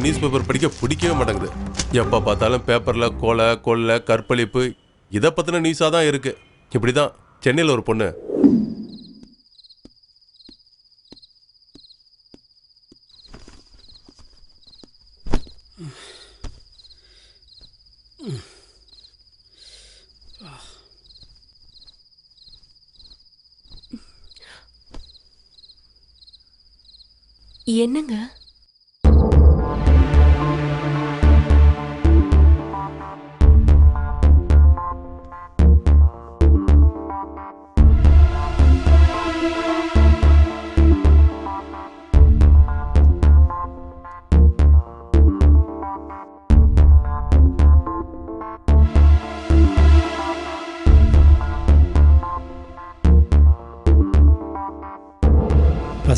ஆனால் news paper படிக்க பிடிக்கவே மாட்டேங்குது. எப்போ பார்த்தாலும் பேப்பரில் கொலை கொள்ளை கற்பழிப்பு இதை பற்றின நியூஸாக தான் இருக்கு. இப்படி தான் சென்னையில் ஒரு பொண்ணு. என்னங்க?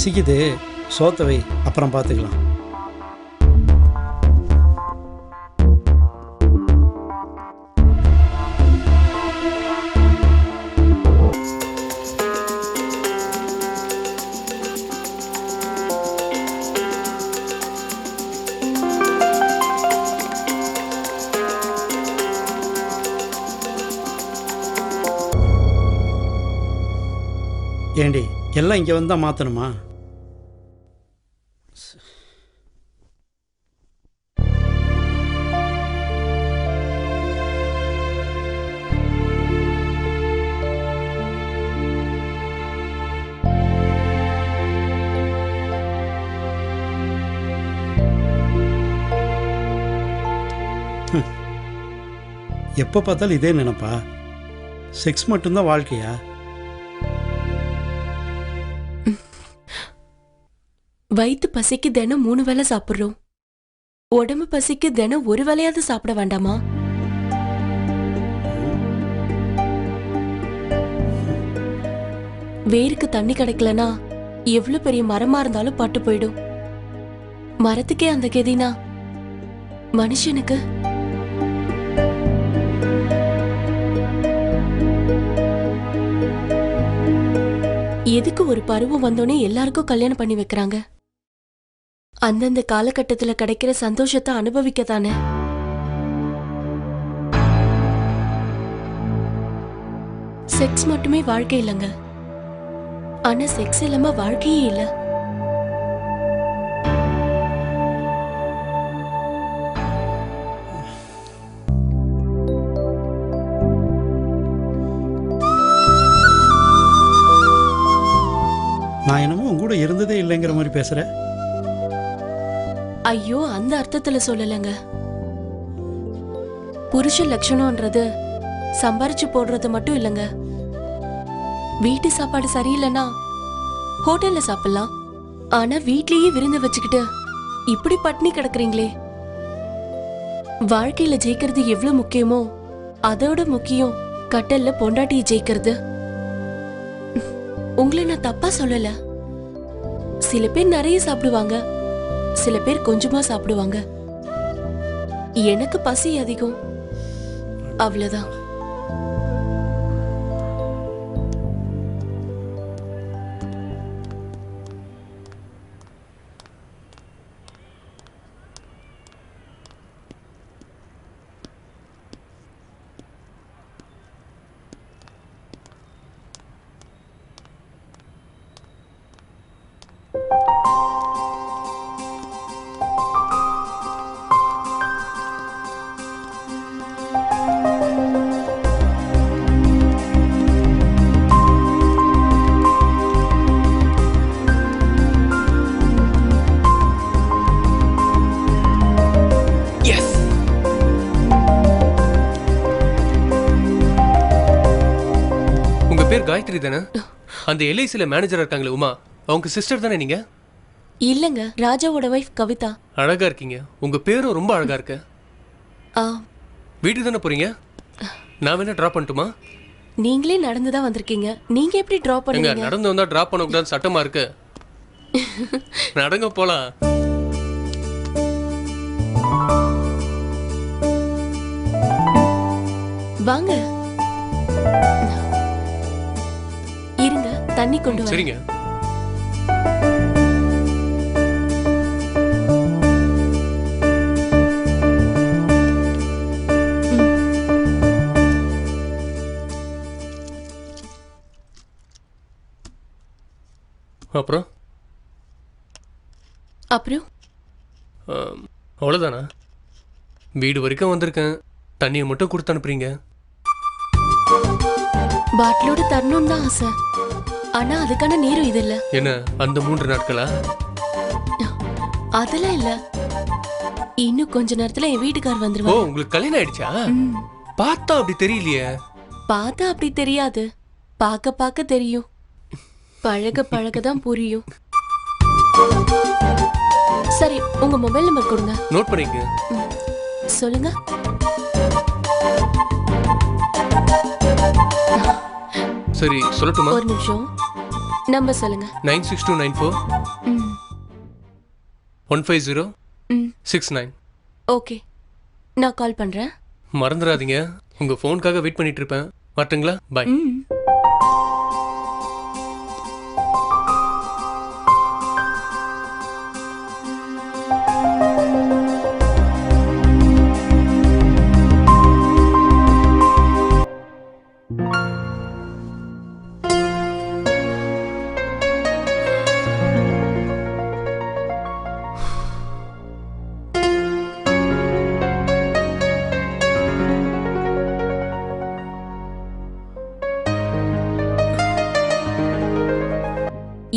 பசிக்குது. சோத்தவை அப்புறம் பார்த்துக்கலாம் ஏண்டி எல்லாம் இங்கே வந்தால் மாற்றணுமா எப்போ பார்த்தாலும் இதே நினைப்பா. செக்ஸ் மட்டும்தான் வாழ்க்கையா? வயிற்று பசிக்கு தினம் மூணு வேளை சாப்பிடுறோம். உடம்பு பசிக்கு தினம் ஒரு வேலையாவது சாப்பிட வேண்டாமா? வேருக்கு தண்ணி கிடைக்கலனா எவ்வளவு பெரிய மரமா இருந்தாலும் பட்டு போயிடும். மரத்துக்கே அந்த கெதினா. மனுஷனுக்கு எதுக்கு ஒரு பருவம் வந்தோடனே எல்லாருக்கும் கல்யாணம் பண்ணி வைக்கிறாங்க? அந்தந்த காலகட்டத்துல கிடைக்கிற சந்தோஷத்தை அனுபவிக்க தானே செக்ஸ் மட்டுமே வாழ்க்கை இல்லைங்க. ஆனா செக்ஸ் இல்லாம வாழ்க்கையே இல்லை. என்னமோ இருந்ததே இல்லைங்கிற மாதிரி பேசுற? ஐயோ அந்த அர்த்தத்துல சொல்லலைங்க. புருஷ லட்சணம்ன்றது சம்பாரிச்சு போடுறது மட்டும் இல்லைங்க. வீட்டு சாப்பாடு சரியில்லைன்னா ஹோட்டல்ல சாப்பிடலாம். ஆனா வீட்லயே விருந்து வச்சுக்கிட்டு இப்படி பட்னி கிடக்குறீங்களே. வாழ்க்கையில ஜெயிக்கிறது எவ்வளவு முக்கியமோ அதோட முக்கியம் கட்டல்ல பொண்டாட்டியை ஜெயிக்கிறது. உங்களை நான் தப்பா சொல்லல. சில பேர் நிறைய சாப்பிடுவாங்க. சில பேர் கொஞ்சமா சாப்பிடுவாங்க. எனக்கு பசி அதிகம். அவ்வளவுதான். பேர் காயத்ரி தானே? அந்த எல்ஐசில மேனேஜரா இருக்காங்களே உமா அவங்க சிஸ்டர் தானே நீங்க? இல்லங்க ராஜாவோட வைஃப் கவிதா. அழகா இருக்கீங்க. உங்க பேரும் ரொம்ப அழகா இருக்கு. ஆ. வீட்டுக்கு தானே போறீங்க? நான் வேணா டிராப் பண்ணட்டுமா? நீங்களே நடந்து தான் வந்திருக்கீங்க. நீங்க எப்படி டிராப் எங்க பண்ணுவீங்க? நடந்து வந்தா டிராப் பண்ண கூடாது சட்டமா இருக்கு. நடங்க போலாம். வாங்க. இருங்க தண்ணி கொண்டு வரேன். சரிங்க. அப்புறம்? அப்புறம்? அவ்வளோதானா வீடு வரைக்கும் வந்திருக்கேன். தண்ணியை மட்டும் கொடுத்து அனுப்புறீங்க. பாட்டிலோட தரணும்னு தான் ஆசை. ஆனா அதுக்கான நேரம் இது இல்ல. என்ன அந்த மூன்று நாட்களா? அதெல்லாம் இல்ல. இன்னும் கொஞ்ச நேரத்துல என் வீட்டுக்கார் ஓ வந்துருவாரு உங்களுக்கு கல்யாணம் ஆயிடுச்சா. பார்த்தா அப்படி தெரியலையே. பார்த்தா அப்படி தெரியாது. பார்க்க பார்க்க தெரியும். பழக பழக தான் புரியும். சரி உங்க மொபைல் நம்பர் கொடுங்க. நோட் பண்ணிக்க. சொல்லுங்க. சரி சொல்லட்டுமா? ஒரு நிமிஷம். நம்பர் சொல்லுங்க. Nine six two nine four. One five zero. Six nine. Okay. நான் கால் பண்றேன். மறந்துடாதீங்க. உங்க ஃபோனுக்காக வெயிட் பண்ணிட்டு இருப்பேன். வரட்டுங்களா? பாய்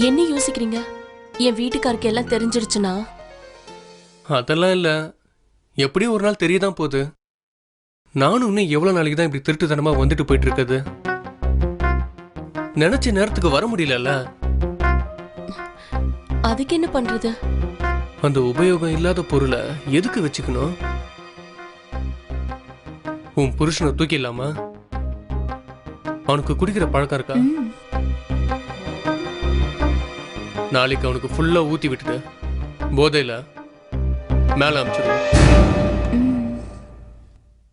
என்ன யோசிக்கிறீங்க? என் வீட்டுக்காருக்கு எல்லாம் தெரிஞ்சிடுச்சுன்னா அதெல்லாம் இல்ல. எப்படியும் ஒரு நாள் தெரியதான் போகுது. நானும் இன்னும் எவ்வளவு நாளைக்கு தான் இப்படி திருட்டுத்தனமா வந்துட்டு போயிட்டு இருக்குது நினைச்ச நேரத்துக்கு வர முடியலல்ல? அதுக்கு என்ன பண்றது? அந்த உபயோகம் இல்லாத பொருளை எதுக்கு வச்சுக்கணும்? உன் புருஷனை தூக்கிடலாமா? அவனுக்கு குடிக்கிற பழக்கம் இருக்கா? நாளைக்கு அவனுக்கு ஃபுல்லா ஊத்தி விட்டுட்டு போதையில மேல அமிச்சிருவோம் ம்.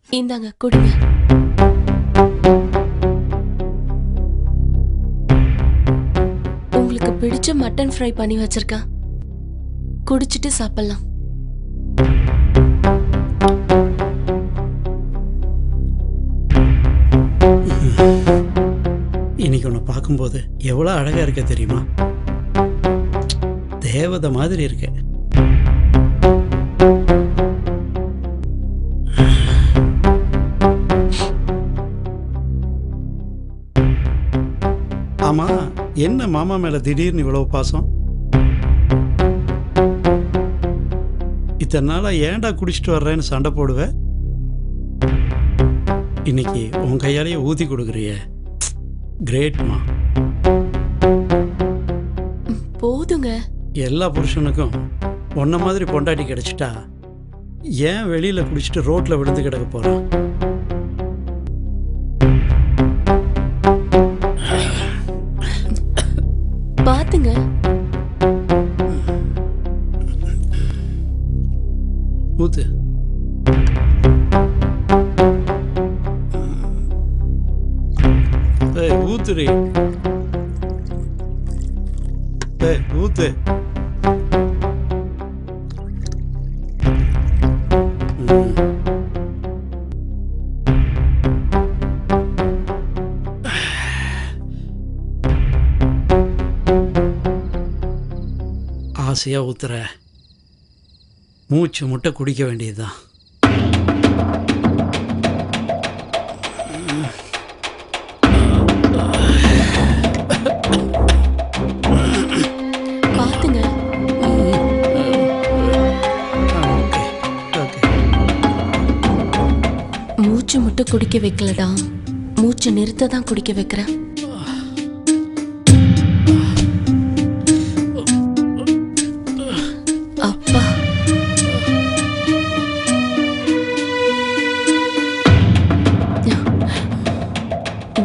இந்தாங்க குடிங்க. உங்களுக்கு பிடிச்ச மட்டன் ஃப்ரை பண்ணி வச்சிருக்கேன். குடிச்சிட்டு சாப்பிடலாம். இன்னைக்கு உன்னை பார்க்கும்போது எவ்வளோ அழகாக இருக்க தெரியுமா? தேவதை மாதிரி இருக்க. ஆமா என்ன மாமா மேல திடீர்னு இவ்வளவு பாசம் இத்தனை நாளா ஏன்டா குடிச்சிட்டு வர்றேன்னு சண்டை போடுவேன் இன்னைக்கு உன் கையாலேயே ஊதி கொடுக்குறியே. கிரேட்மா போதுங்க. எல்லா புருஷனுக்கும் உன்ன மாதிரி பொண்டாட்டி கிடைச்சிட்டா ஏன் வெளியில குடிச்சிட்டு ரோட்ல விழுந்து கிடக்க போறான்? ஆசையாக ஊத்துற. மூச்சு முட்டை குடிக்க வேண்டியது தான் மூச்சு மட்டும் குடிக்க வைக்கலடா. மூச்சு நிறுத்த தான் குடிக்க வைக்கிறேன்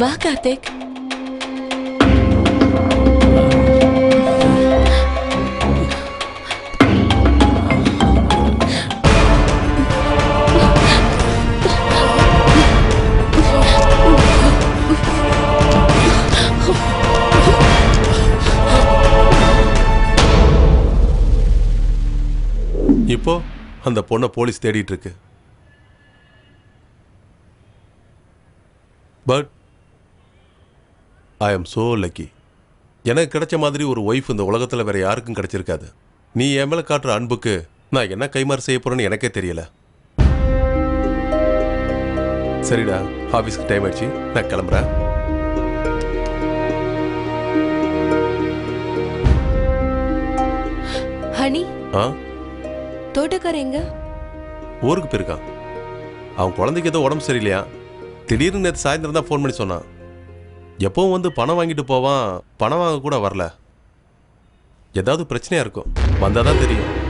வா கார்த்திக். இப்போ அந்த பொண்ணை போலீஸ் தேடிட்டு இருக்கு. But I am so lucky எனக்கு கிடைச்ச மாதிரி ஒரு ஒய்ஃப் இந்த உலகத்தில் வேற யாருக்கும் கிடைச்சிருக்காது. நீ என் மேலே காட்டுற அன்புக்கு நான் என்ன கைமாறு செய்ய போறேன்னு எனக்கே தெரியல. சரிடா ஆஃபீஸ்க்கு டைம் ஆயிடுச்சு. நான் கிளம்புறேன். ஹனி ஆ? தோட்டக்கார எங்க? ஊருக்கு போயிருக்கான். அவன் குழந்தைக்கு ஏதோ உடம்பு சரியில்லையா? திடீர்னு நேற்று சாயந்தரம் தான் ஃபோன் பண்ணி சொன்னான். எப்பவும் வந்து பணம் வாங்கிட்டு போவான் பணம் வாங்க கூட வரல. ஏதாவது பிரச்சனையா இருக்கும். வந்தால் தான் தெரியும்.